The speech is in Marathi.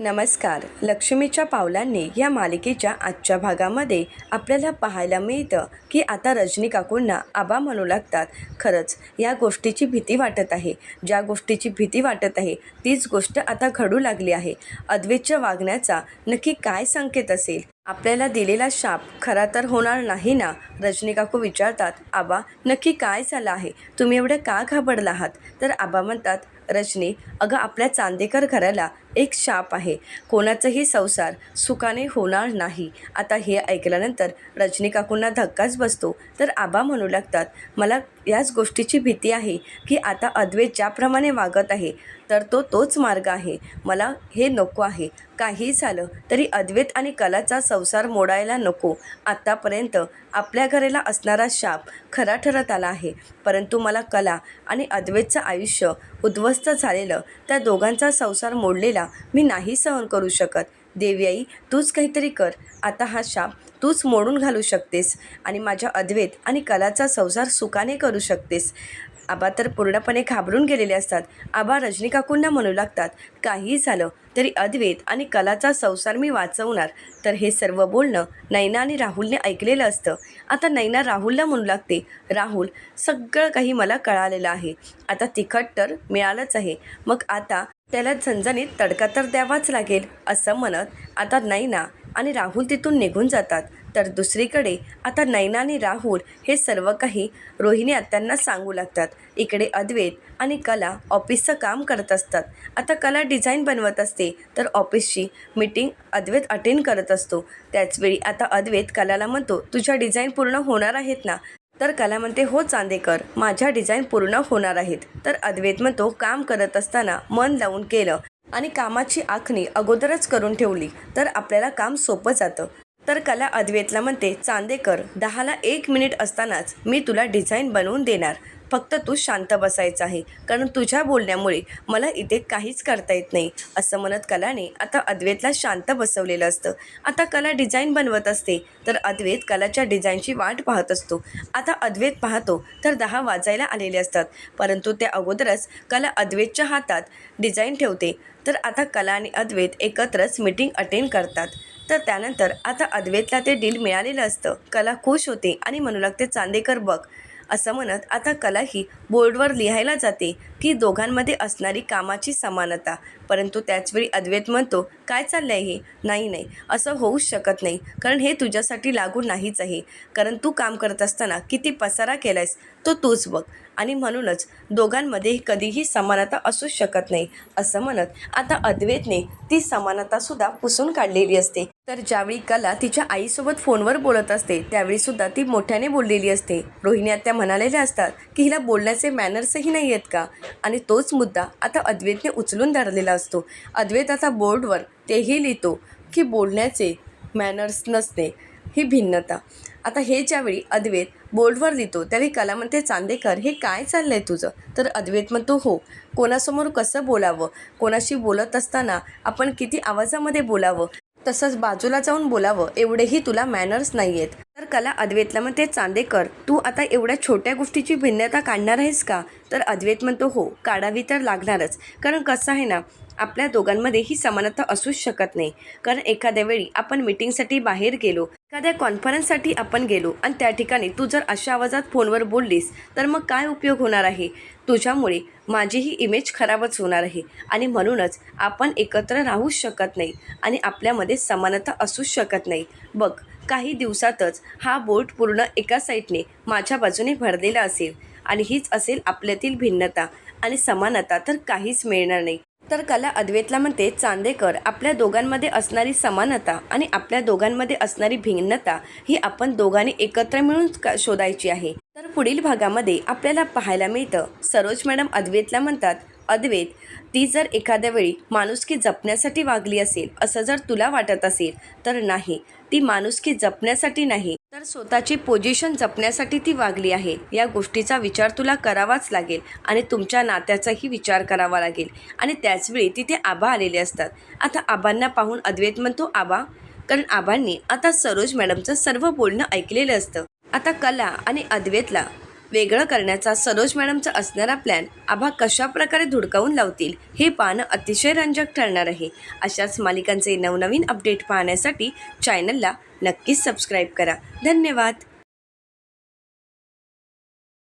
नमस्कार. लक्ष्मीच्या पावलांनी या मालिकेच्या आजच्या भागामध्ये आपल्याला पाहायला मिळतं की आता रजनी काकूंना आबा म्हणू लागतात. खरंच या गोष्टीची भीती वाटत आहे. ज्या गोष्टीची भीती वाटत आहे तीच गोष्ट आता घडू लागली आहे. अद्वैतच्या वागण्याचा नक्की काय संकेत असेल? आपल्याला दिलेला शाप खरा तर होणार नाही ना? रजनी काकू विचारतात आबा नक्की काय झालं आहे? तुम्ही एवढं का घाबरला आहात? तर आबा म्हणतात रजनी अगं आपल्या चांदेकर घराला एक शाप आहे. कोणाचाही संसार सुखाने होणार नाही. आता हे ऐकल्यानंतर रजनी काकूंना धक्काच बसतो. तर आबा म्हणू लागतात मला याच गोष्टीची भीती आहे की आता अद्वैत ज्याप्रमाणे वागत आहे तर तो तोच मार्ग आहे. मला हे नको आहे. काही झालं तरी अद्वैत आणि कलाचा संसार मोडायला नको. आत्तापर्यंत आपल्या घरेला असणारा शाप खरा ठरत आला आहे. परंतु मला कला आणि अद्वैतचं आयुष्य उद्ध्वस्त झालेलं त्या दोघांचा संसार मोडलेला मी नाही सहन करू शकत. देवी आई तूच काहीतरी कर. आता हा शाप तूच मोडून घालू शकतेस आणि माझ्या अद्वैत आणि कलाचा संसार सुखाने करू शकतेस. आबा तर पूर्णपणे घाबरून गेलेले असतात. आबा रजनीकाकूंना म्हणू लागतात काही झालं तरी अद्वैत आणि कलाचा संसार मी वाचवणार. तर हे सर्व बोलणं नैना आणि राहुलने ऐकलेलं असतं. आता नैना राहुलला म्हणू लागते राहुल सगळं काही मला कळालेलं आहे. आता तिखट तर मिळालंच आहे. मग आता त्याला झणझणीत तडका तर द्यावाच लागेल असं म्हणत आता नैना आणि राहुल तिथून निघून जातात. तर दुसरीकडे आता नैना आणि राहुल हे सर्व काही रोहिणी आत्यांना सांगू लागतात. इकडे अद्वैत आणि कला ऑफिसचं काम करत असतात. आता कला डिझाईन बनवत असते तर ऑफिसची मीटिंग अद्वैत अटेंड करत असतो. त्याचवेळी आता अद्वैत कलाला म्हणतो तुझ्या डिझाईन पूर्ण होणार आहेत ना? तर कला म्हणते हो चांदेकर माझ्या डिझाईन पूर्ण होणार आहेत. तर अद्वैत म्हणतो काम करत असताना मन लावून केलं आणि कामाची आखणी अगोदरच करून ठेवली तर आपल्याला काम सोपं जातं. तर कला अद्वेतला म्हणते चांदेकर दहाला एक मिनिट असतानाच मी तुला डिझाईन बनवून देणार. फक्त तू शांत बसायचं आहे. कारण तुझ्या बोलण्यामुळे मला इथे काहीच करता येत नाही असं म्हणत कलाने आता अद्वैतला शांत बसवलेलं असतं. आता कला डिझाईन बनवत असते तर अद्वैत कलाच्या डिझाईनची वाट पाहत असतो. आता अद्वैत पाहतो तर दहा वाजायला आलेले असतात. परंतु त्या अगोदरच कला अद्वैतच्या हातात डिझाईन ठेवते. तर आता कला आणि अद्वैत एकत्रच मीटिंग अटेंड करतात. तर त्यानंतर आता अद्वैतला ते डील मिळालेलं असतं. कला खुश होते आणि म्हणू लागते चांदेकर बघ. असं म्हणत आता कला ही बोर्डवर लिहायला जाते की दोघांमध्ये असणारी कामाची समानता. परंतु त्याचवेळी अद्वैत म्हणतो काय चाललं आहे हे? नाही नाही. असं होऊच शकत नाही. कारण हे तुझ्यासाठी लागू नाहीच आहे. कारण तू काम करत असताना किती पसारा केलायस तो तूच बघ. आणि म्हणूनच दोघांमध्ये कधीही समानता असूच शकत नाही. असं म्हणत आता अद्वैतने ती समानतासुद्धा पुसून काढलेली असते. तर ज्यावेळी कला तिच्या आईसोबत फोनवर बोलत असते त्यावेळीसुद्धा ती मोठ्याने बोललेली असते. रोहिणी आत्या म्हणालेल्या असतात की हिला बोलण्याचे मॅनर्सही नाही आहेत का? आणि तोच मुद्दा आता अद्वैतने उचलून धरलेला असतो. अद्वैत आता बोर्डवर तेही लिहितो की बोलण्याचे मॅनर्स नसणे ही भिन्नता. आता हे ज्यावेळी अद्वैत बोर्डवर लिहितो त्यावेळी कला म्हणते चांदेकर हे काय चाललं आहे तुझं? तर अद्वैत म्हणतो हो कोणासमोर कसं बोलावं? कोणाशी बोलत असताना आपण किती आवाजामध्ये बोलावं? तसंच बाजूला जाऊन बोलावं एवढेही तुला मॅनर्स नाही आहेत तर कला अद्वैतला म्हणते चांदेकर तू आता एवढ्या छोट्या गोष्टीची भिन्नता काढणार आहेस का? तर अद्वैत म्हणतो हो काढावी तर लागणारच. कारण कसं आहे ना आपल्या दोघांमध्ये ही समानता असूच शकत नाही. कारण एखाद्या वेळी आपण मिटिंगसाठी बाहेर गेलो एखाद्या कॉन्फरन्ससाठी आपण गेलो आणि त्या ठिकाणी तू जर अशा आवाजात फोनवर बोललीस तर मग काय उपयोग होणार आहे? तुझ्यामुळे माझीही इमेज खराबच होणार आहे आणि म्हणूनच आपण एकत्र राहूच शकत नाही आणि आपल्यामध्ये समानता असूच शकत नाही. बघ काही दिवसातच हा बोट पूर्ण एका साईडने माझ्या बाजूने भरलेला असेल आणि हीच असेल आपल्यातील भिन्नता आणि समानता तर काहीच मिळणार नाही. तर कला अद्वैतला म्हणते चांदेकर आपल्या दोघांमध्ये असणारी समानता आणि आपल्या दोघांमध्ये असणारी भिन्नता ही आपण दोघांनी एकत्र मिळून का शोधायची आहे. तर पुढील भागामध्ये आपल्याला पाहायला मिळतं सरोज मॅडम अद्वैतला म्हणतात अद्वैत ती जर एखाद्या वेळी माणुसकी जपण्यासाठी वागली असेल असं जर तुला वाटत असेल तर नाही. ती माणुसकी जपण्यासाठी नाही. तर स्वतःची पोझिशन जपण्यासाठी ती वागली आहे. या गोष्टीचा विचार तुला करावाच लागेल आणि तुमच्या नात्याचाही विचार करावा लागेल. आणि त्याचवेळी तिथे आबा आलेले असतात. आता आबांना पाहून अद्वैत म्हणतो आबा कारण आबांनी आता सरोज मॅडमचं सर्व बोलणं ऐकलेलं असतं. आता कला आणि अद्वैतला वेगळं करण्याचा सरोज मॅडमचा असणारा प्लॅन आभा कशाप्रकारे धुडकावून लावतील हे पाहणं अतिशय रंजक ठरणार आहे. अशाच मालिकांचे नवनवीन अपडेट पाहण्यासाठी चॅनलला नक्कीच सबस्क्राईब करा. धन्यवाद.